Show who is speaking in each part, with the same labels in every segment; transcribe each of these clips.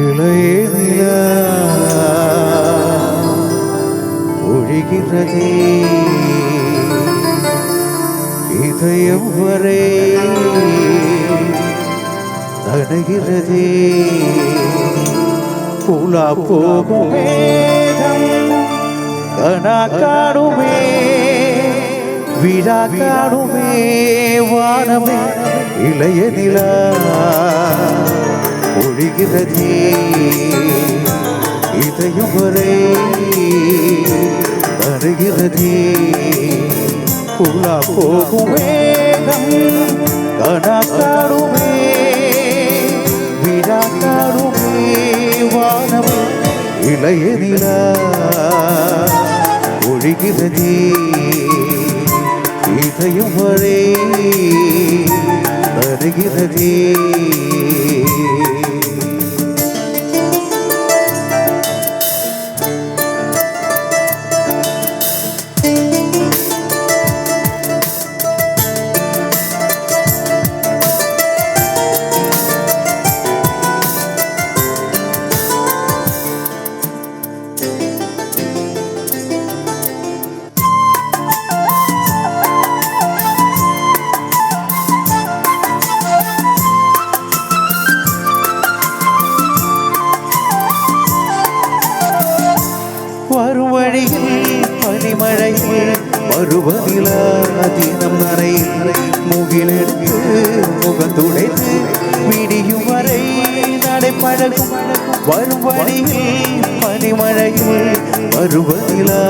Speaker 1: இளைய நிலா ஒழிகிறதே. இதயம் வரை தடுகிறதே. புலா போகும் மேகம் கனா காணுமே விழா காணுமே வானமே இளைய நிலா. ஒழிகிறதே. இதயம் வரை தருகிறதே உள்ளா போகும் வேகம் கனா காணுமே விழா காணுமே வானமே இளைய நிலா ஒழிகிறதே இதயம் வரை தருகிறதே பனிமழையில் தினம் நரையில் முகிலெடுத்து முகத்துடைத்து விடியும் வரை நடைப்பழகும் வரும் வழியில் பனிமழையில் பருவநிலா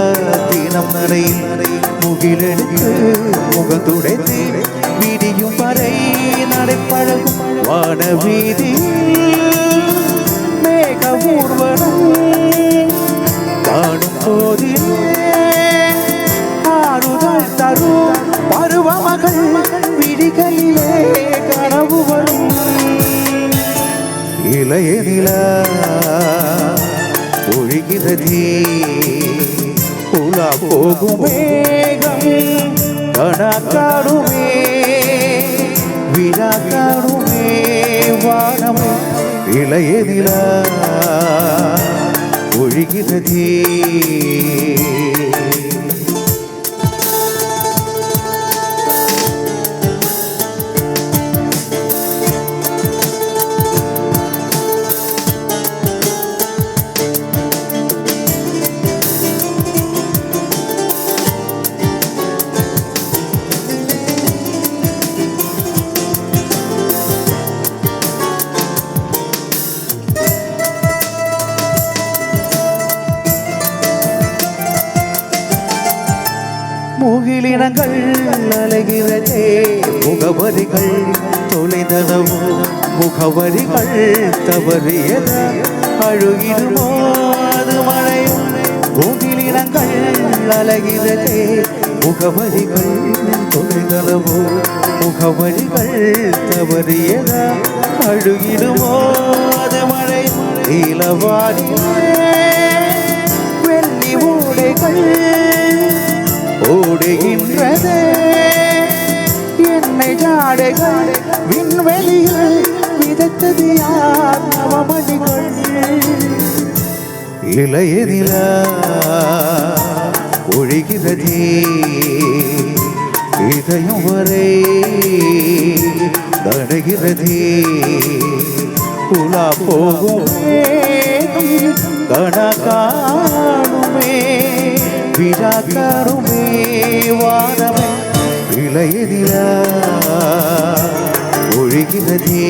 Speaker 1: தினம் நரையில் முகிலெடுத்து முகத்துடைத்து விடியும் வரை நடைப்பழகும் வான வீதியில் மேக ஊர்வலம் காணும் போதில் இளைய நிலா ஒழிகிறதே உலா போகும் மேகம் கணக்காடுமே விழா காடுமே வானமே. இளைய நிலா ஒழிகிறதே முகிலினங்கள் அலைகிறதே. முகவரிகள் தொலைதனவோ முகவரிகள் தவறியத. அழுகிடுமோ அது மழை முகிலினங்கள் அலைகிறதே. முகவரிகள் தொலைதனவோ முகவரிகள் தவறியத. அழுகிடுமோ அது மழை நீலவாடியே ஜாடைகள் விண்வெளியில் விதைத்தது யார் நவமணிகள் இளைய நிலா ஒழிகிறதே இதயம் வரை தடுகிறதே உலா போகும் கணக்காணுமே விழாக்காருமே வானமே இளைய நிலா ஒழிகிறதே